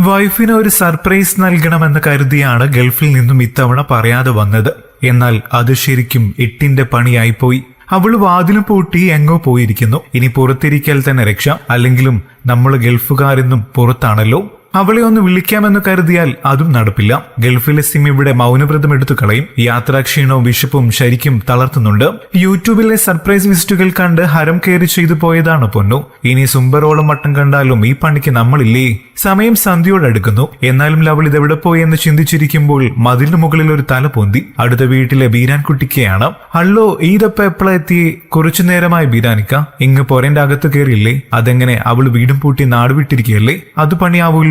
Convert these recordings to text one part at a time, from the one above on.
വൈഫിന് ഒരു സർപ്രൈസ് നൽകണമെന്ന് കരുതിയാണ് ഗൾഫിൽ നിന്നും ഇത്തവണ പറയാതെ വന്നത്. എന്നാൽ അത് ശരിക്കും എട്ടിന്റെ പണിയായിപ്പോയി. അവൾ വാതിലും പൂട്ടി എങ്ങോ പോയിരിക്കുന്നു. ഇനി പുറത്തിരിക്കൽ തന്നെ രക്ഷ. അല്ലെങ്കിലും നമ്മൾ ഗൾഫുകാരെന്നും പുറത്താണല്ലോ. അവളെ ഒന്ന് വിളിക്കാമെന്ന് കരുതിയാൽ അതും നടപ്പില്ല. ഗൾഫിലെ സിം ഇവിടെ മൗനവ്രതം എടുത്തു കളയും. യാത്രാക്ഷീണവും വിശപ്പും ശരിക്കും തളർത്തുന്നുണ്ട്. യൂട്യൂബിലെ സർപ്രൈസ് വിസിറ്റുകൾ കണ്ട് ഹരം കയറി ചെയ്തു പോയതാണ് പൊന്നു. ഇനി സുംബറോളം വട്ടം കണ്ടാലും ഈ പണിക്ക് നമ്മളില്ലേ? സമയം സന്ധ്യയോടടുക്കുന്നു എന്നാലും ലവൾ ഇതെവിടെ പോയി എന്ന് ചിന്തിച്ചിരിക്കുമ്പോൾ മതിലിന് മുകളിൽ ഒരു തല പൊന്തി. അടുത്ത വീട്ടിലെ ബീരാൻകുട്ടിക്കെയാണ്. അള്ളോ ഈതപ്പ എപ്പോഴെത്തി കുറച്ചു നേരമായി ബീരാനിക്ക. ഇങ്ങ് പൊരന്റെ അകത്ത് കയറിയില്ലേ? അതെങ്ങനെ അവൾ വീടും പൂട്ടി നാട് വിട്ടിരിക്കുകയല്ലേ അത്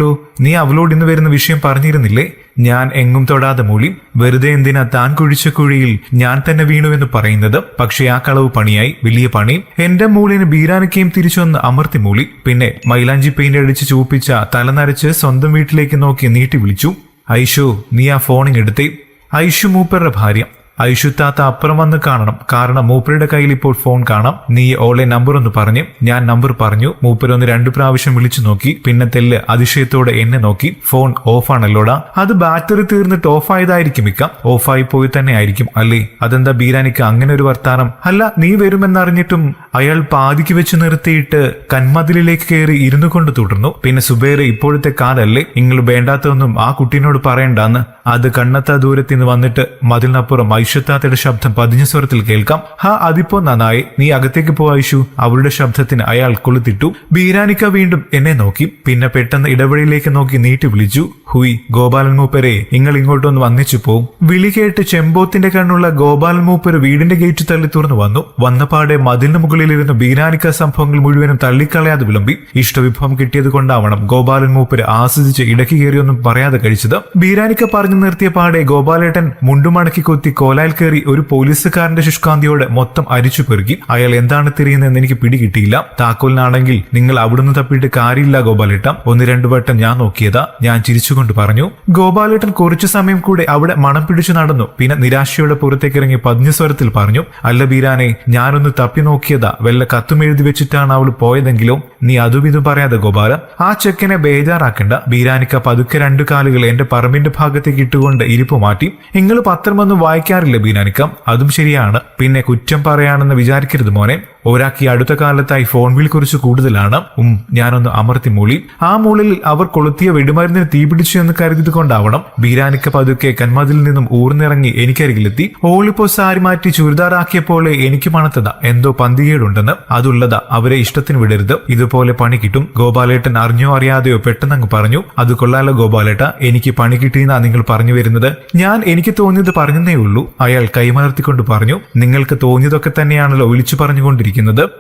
പണിയാവൂല്ലോ നീ അവളോട് ഇന്ന് വരുന്ന വിഷയം പറഞ്ഞിരുന്നില്ലേ? ഞാൻ എങ്ങും തൊടാതെ മൂളി വെറുതെ എന്തിനാ താൻ കുഴിച്ച കുഴിയിൽ ഞാൻ തന്നെ വീണു എന്ന് പറയുന്നത്? പക്ഷെ ആ കളവ് പണിയായി വലിയ പണി. എന്റെ മൂളിന് ബീരാനക്കയും തിരിച്ചു വന്ന് അമർത്തി മൂളി. പിന്നെ മൈലാഞ്ചി പെയിന്റ് അടിച്ച് ചൂപ്പിച്ച തല നരച്ച് സ്വന്തം വീട്ടിലേക്ക് നോക്കി നീട്ടി വിളിച്ചു. ഐഷു നീ ആ ഫോണിങ് എടുത്തേ. ഐഷു മൂപ്പരുടെ ഭാര്യ. ഐഷുത്താത്ത അപ്പുറം വന്ന് കാണണം. കാരണം മൂപ്പരുടെ കയ്യിൽ ഇപ്പോൾ ഫോൺ കാണാം. നീ ഓളെ നമ്പർ ഒന്ന് പറഞ്ഞു. ഞാൻ നമ്പർ പറഞ്ഞു. മൂപ്പര് ഒന്ന് രണ്ടു പ്രാവശ്യം വിളിച്ചു നോക്കി. പിന്നെ തെല്ല് അതിശയത്തോടെ എന്നെ നോക്കി. ഫോൺ ഓഫാണല്ലോടാ. അത് ബാറ്ററി തീർന്നിട്ട് ഓഫ് ആയതായിരിക്കും ഇക്ക ഓഫായി പോയി തന്നെ ആയിരിക്കും. അല്ലേ? അതെന്താ ബീരാനിക്ക് അങ്ങനെ ഒരു വർത്താനം? അല്ല നീ വരുമെന്നറിഞ്ഞിട്ടും അയാൾ പാതിക്ക് വെച്ച് നിർത്തിയിട്ട് കന്മതിലേക്ക് കയറി ഇരുന്നു കൊണ്ട് തുടർന്നു. പിന്നെ സുബേർ ഇപ്പോഴത്തെ കാലല്ലേ? നിങ്ങൾ വേണ്ടാത്തതൊന്നും ആ കുട്ടീനോട് പറയണ്ടാന്ന്. അത് കണ്ണത്ത ദൂരത്തിൽ നിന്ന് വന്നിട്ട് മതിലിനപ്പുറം ഐഷത്താത്തയുടെ ശബ്ദം പതിഞ്ഞ സ്വരത്തിൽ കേൾക്കാം. ഹാ അതിപ്പോ നന്നായി. നീ അകത്തേക്ക് പോ ഐഷു അവളുടെ ശബ്ദത്തിന് അയാൾ കൊളുത്തിട്ടു. ബീരാനിക്ക വീണ്ടും എന്നെ നോക്കി. പിന്നെ പെട്ടെന്ന് ഇടവഴിയിലേക്ക് നോക്കി നീട്ടി വിളിച്ചു. ഹുയ് ഗോപാലൻ മൂപ്പരെ നിങ്ങൾ ഇങ്ങോട്ടൊന്ന് വന്നിച്ചു പോവും വിളി കേട്ട് ചെമ്പോത്തിന്റെ കണ്ണുള്ള ഗോപാലൻ മൂപ്പര് വീടിന്റെ ഗേറ്റ് തള്ളി തുറന്നു വന്നു. വന്നപാടെ മതിലിന് മുകളിലിരുന്ന് ബീനാനിക്ക സംഭവങ്ങൾ മുഴുവനും തള്ളിക്കളയാതെ വിളമ്പി. ഇഷ്ടവിഭവം കിട്ടിയത് കൊണ്ടാവണം ഗോപാലൻ മൂപ്പര് ആസ്വദിച്ച് ഇടയ്ക്ക് കയറിയൊന്നും പറയാതെ കഴിച്ചത്. ബീരാനിക്ക പറഞ്ഞു നിർത്തിയ പാടെ ഗോപാലേട്ടൻ മുണ്ടുമടക്കി കൊത്തി കോലായിൽ കയറി ഒരു പോലീസുകാരന്റെ ശുഷ്കാന്തിയോടെ മൊത്തം അരിച്ചു പെറുക്കി. അയാൾ എന്താണ് തിരിയുന്നതെന്ന് എനിക്ക് പിടികിട്ടിയില്ല. താക്കോലിനാണെങ്കിൽ നിങ്ങൾ അവിടുന്ന് തപ്പിയിട്ട് കാര്യമില്ല ഗോപാലേട്ടൻ ഒന്ന് രണ്ടു വട്ടം ഞാൻ നോക്കിയതാ. ഞാൻ ചിരിച്ചുകൊണ്ട് പറഞ്ഞു. ഗോപാലേട്ടൻ കുറച്ചു സമയം കൂടെ അവിടെ മണം പിടിച്ചു നടന്നു. പിന്നെ നിരാശയോടെ പുറത്തേക്ക് ഇറങ്ങി പതിഞ്ഞ സ്വരത്തിൽ പറഞ്ഞു. അല്ല ബീരാനെ ഞാനൊന്ന് തപ്പി നോക്കിയതാ. വല്ല കത്തും എഴുതി വെച്ചിട്ടാണ് അവൾ പോയതെങ്കിലും നീ അതും ഇതും പറയാതെ ഗോപാല ആ ചെക്കനെ ബേജാറാക്കണ്ട. ബീരാനിക്ക പതുക്കെ രണ്ടു കാലുകൾ എന്റെ പറമ്പിന്റെ ഭാഗത്തേക്ക് ഇട്ടുകൊണ്ട് ഇരിപ്പ് മാറ്റി. നിങ്ങൾ പത്രമൊന്നും വായിക്കാറില്ല ബീരാനിക്ക. അതും ശരിയാണ്. പിന്നെ കുറ്റം പറയാണെന്ന് വിചാരിക്കരുത് മോനെ. ഒരാൾക്ക് ഈ അടുത്ത കാലത്തായി ഫോൺ ബിൽ കുറിച്ച് കൂടുതലാണ്. ഉം ഞാനൊന്ന് അമർത്തി മൂളി. ആ മൂളിൽ അവർ കൊളുത്തിയ വെടിമരുന്നിന് തീപിടിച്ചു എന്ന് കരുതിയത് കൊണ്ടാവണം. ബീരാനിക്ക പതുക്കെ കന്മതിൽ നിന്നും ഊർന്നിറങ്ങി എനിക്കരികിലെത്തി. ഓളിപ്പോ സാരി മാറ്റി ചുരിദാറാക്കിയപ്പോലെ എനിക്ക് മണത്തത എന്തോ പന്തികേടുണ്ടെന്ന്. അതുള്ളതാ അവരെ ഇഷ്ടത്തിന് വിടരുത്. ഇതുപോലെ പണി കിട്ടും. ഗോപാലേട്ടൻ അറിഞ്ഞോ അറിയാതെയോ പെട്ടെന്നങ്ങ് പറഞ്ഞു അത് കൊള്ളാലോ ഗോപാലേട്ട. എനിക്ക് പണി കിട്ടിയെന്നാ നിങ്ങൾ പറഞ്ഞു വരുന്നത്. ഞാൻ എനിക്ക് തോന്നിയത് പറഞ്ഞതേ ഉള്ളൂ. അയാൾ കൈമലർത്തിക്കൊണ്ട് പറഞ്ഞു നിങ്ങൾക്ക് തോന്നിയതൊക്കെ തന്നെയാണല്ലോ വിളിച്ചു പറഞ്ഞുകൊണ്ടിരിക്കുന്നത്.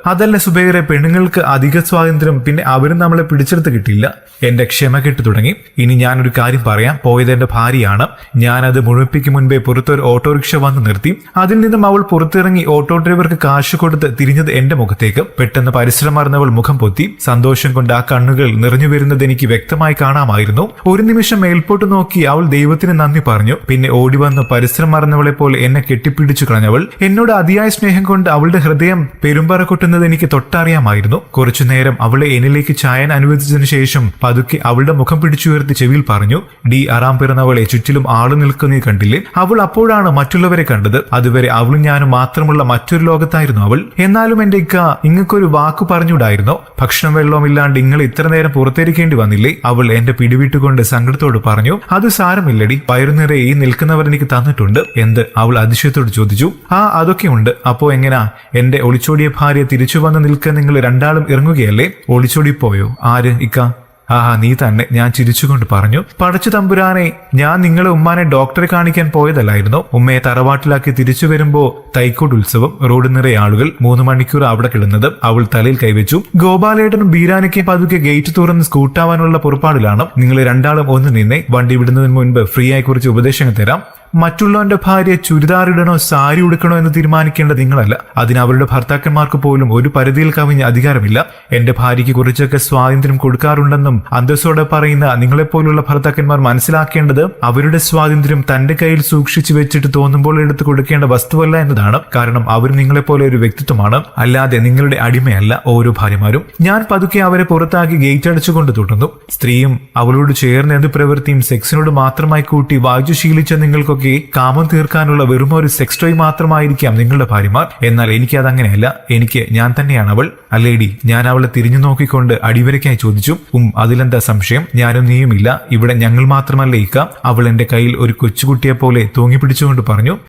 അതല്ല സുബൈറെ പെണ്ണുങ്ങൾക്ക് അധിക സ്വാതന്ത്ര്യം പിന്നെ അവരും നമ്മളെ പിടിച്ചെടുത്ത് കിട്ടിയില്ല. എന്റെ ക്ഷമ കെട്ടു തുടങ്ങി. ഇനി ഞാനൊരു കാര്യം പറയാം. പോയത് എന്റെ ഭാര്യയാണ്. ഞാനത് മുഴുപ്പിക്ക് മുൻപേ പുറത്തൊരു ഓട്ടോറിക്ഷ വന്ന് നിർത്തി. അതിൽ നിന്നും അവൾ പുറത്തിറങ്ങി ഓട്ടോ ഡ്രൈവർക്ക് കാശ് കൊടുത്ത് തിരിഞ്ഞത് എന്റെ മുഖത്തേക്ക്. പെട്ടെന്ന് പരിശ്രമം മറന്നവൾ മുഖം പൊത്തി. സന്തോഷം കൊണ്ട് ആ കണ്ണുകൾ നിറഞ്ഞു വരുന്നത് എനിക്ക് വ്യക്തമായി കാണാമായിരുന്നു. ഒരു നിമിഷം മേൽപോട്ട് നോക്കി അവൾ ദൈവത്തിന് നന്ദി പറഞ്ഞു. പിന്നെ ഓടി വന്ന് പരിശ്രമം മറന്നവളെ പോലെ എന്നെ കെട്ടിപ്പിടിച്ചു കളഞ്ഞവൾ. എന്നോട് അതിയായ സ്നേഹം കൊണ്ട് അവളുടെ ഹൃദയം പെരുമ്പറ കൊട്ടുന്നത് എനിക്ക് തൊട്ടറിയാമായിരുന്നു. കുറച്ചു നേരം അവളെ എന്നിലേക്ക് ചായൻ അനുവദിച്ചതിനു ശേഷം പതുക്കെ അവളുടെ മുഖം പിടിച്ചുയർത്തി ചെവിയിൽ പറഞ്ഞു ഡി ആറാം പിറന്നവളെ ചുറ്റിലും ആളു നിൽക്കുന്നേ കണ്ടില്ലേ? അവൾ അപ്പോഴാണ് മറ്റുള്ളവരെ കണ്ടത്. അതുവരെ അവളും ഞാനും മാത്രമുള്ള മറ്റൊരു ലോകത്തായിരുന്നു അവൾ. എന്നാലും എന്റെ ഇക്ക ഇങ്ങക്കൊരു വാക്ക് പറഞ്ഞുകൂടായിരുന്നോ? ഭക്ഷണം വെള്ളവും ഇല്ലാണ്ട് നിങ്ങൾ ഇത്ര നേരം പുറത്തേരിക്കേണ്ടി വന്നില്ലേ? അവൾ എന്റെ പിടിവിട്ടുകൊണ്ട് സങ്കടത്തോട് പറഞ്ഞു അത് സാരമില്ലടി. വയറുനിറയെ ഈ നിൽക്കുന്നവർ എനിക്ക് തന്നിട്ടുണ്ട്. എന്ത് അവൾ അതിശയത്തോട് ചോദിച്ചു ആ അതൊക്കെ ഉണ്ട്. അപ്പോ എങ്ങനാ? എന്റെ ഒളിച്ചോടിയ ഭാര്യ തിരിച്ചു വന്ന് നിൽക്കാൻ നിങ്ങൾ രണ്ടാളും ഇറങ്ങുകയല്ലേ? ഒളിച്ചോടി പോയോ ആര്? ഇക്ക. ആഹാ നീ തന്നെ. ഞാൻ ചിരിച്ചുകൊണ്ട് പറഞ്ഞു. പടച്ചു തമ്പുരാനെ ഞാൻ നിങ്ങളെ ഉമ്മാനെ ഡോക്ടറെ കാണിക്കാൻ പോയതല്ലായിരുന്നു? ഉമ്മയെ തറവാട്ടിലാക്കി തിരിച്ചു വരുമ്പോ തൈക്കോട് ഉത്സവം റോഡ് നിറയെ ആളുകൾ മൂന്ന് മണിക്കൂർ അവിടെ കിടന്നത് അവൾ തലയിൽ കൈവച്ചു. ഗോപാലേട്ടനും ബീരാനയ്ക്കും പതുക്കെ ഗേറ്റ് തുറന്ന് സ്കൂട്ടാവാനുള്ള പുറപ്പാടിലാണ് നിങ്ങൾ രണ്ടാളും ഒന്ന് നിന്നെ വണ്ടി വിടുന്നതിന് മുൻപ് ഫ്രീ ആയി കുറച്ച് ഉപദേശങ്ങൾ തരാം. മറ്റുള്ളവന്റെ ഭാര്യ ചുരിദാർ ഇടണോ സാരി ഉടുക്കണോ എന്ന് തീരുമാനിക്കേണ്ട നിങ്ങളല്ല. അതിന് അവരുടെ ഭർത്താക്കന്മാർക്ക് പോലും ഒരു പരിധിയിൽ കവിഞ്ഞ അധികാരമില്ല. എന്റെ ഭാര്യയ്ക്ക് കുറച്ചൊക്കെ സ്വാതന്ത്ര്യം കൊടുക്കാറുണ്ടെന്നും അന്തസ്സോടെ പറയുന്ന നിങ്ങളെപ്പോലുള്ള ഭർത്താക്കന്മാർ മനസ്സിലാക്കേണ്ടത് അവരുടെ സ്വാതന്ത്ര്യം തന്റെ കയ്യിൽ സൂക്ഷിച്ചു വെച്ചിട്ട് തോന്നുമ്പോൾ എടുത്തു കൊടുക്കേണ്ട വസ്തുവല്ല എന്നതാണ്. കാരണം അവർ നിങ്ങളെപ്പോലെ ഒരു വ്യക്തിത്വമാണ്. അല്ലാതെ നിങ്ങളുടെ അടിമയല്ല ഓരോ ഭാര്യമാരും. ഞാൻ പതുക്കെ അവരെ പുറത്താക്കി ഗേറ്റ് അടച്ചുകൊണ്ട് തുടർന്നു. സ്ത്രീയും അവളോട് ചേർന്ന് എന്ത് പ്രവൃത്തിയും സെക്സിനോട് മാത്രമായി കൂട്ടി വായിച്ചു ശീലിച്ച നിങ്ങൾക്കൊക്കെ കാമം തീർക്കാനുള്ള വെറും ഒരു സെക്സ് ടോയ് മാത്രമായിരിക്കാം നിങ്ങളുടെ ഭാര്യമാർ. എന്നാൽ എനിക്ക് അതങ്ങനെയല്ല. എനിക്ക് ഞാൻ തന്നെയാണ് അവൾ. അല്ലേടി ഞാൻ അവളെ തിരിഞ്ഞു നോക്കിക്കൊണ്ട് അടിവരയ്ക്കായി ചോദിച്ചു. ഉം അതിലെന്താ സംശയം? ഞാനും നീയുമില്ല. ഇവിടെ ഞങ്ങൾ മാത്രമല്ല ഇക്ക. അവൾ എന്റെ കയ്യിൽ ഒരു കൊച്ചുകുട്ടിയെ പോലെ തൂങ്ങി പിടിച്ചുകൊണ്ട് പറഞ്ഞു.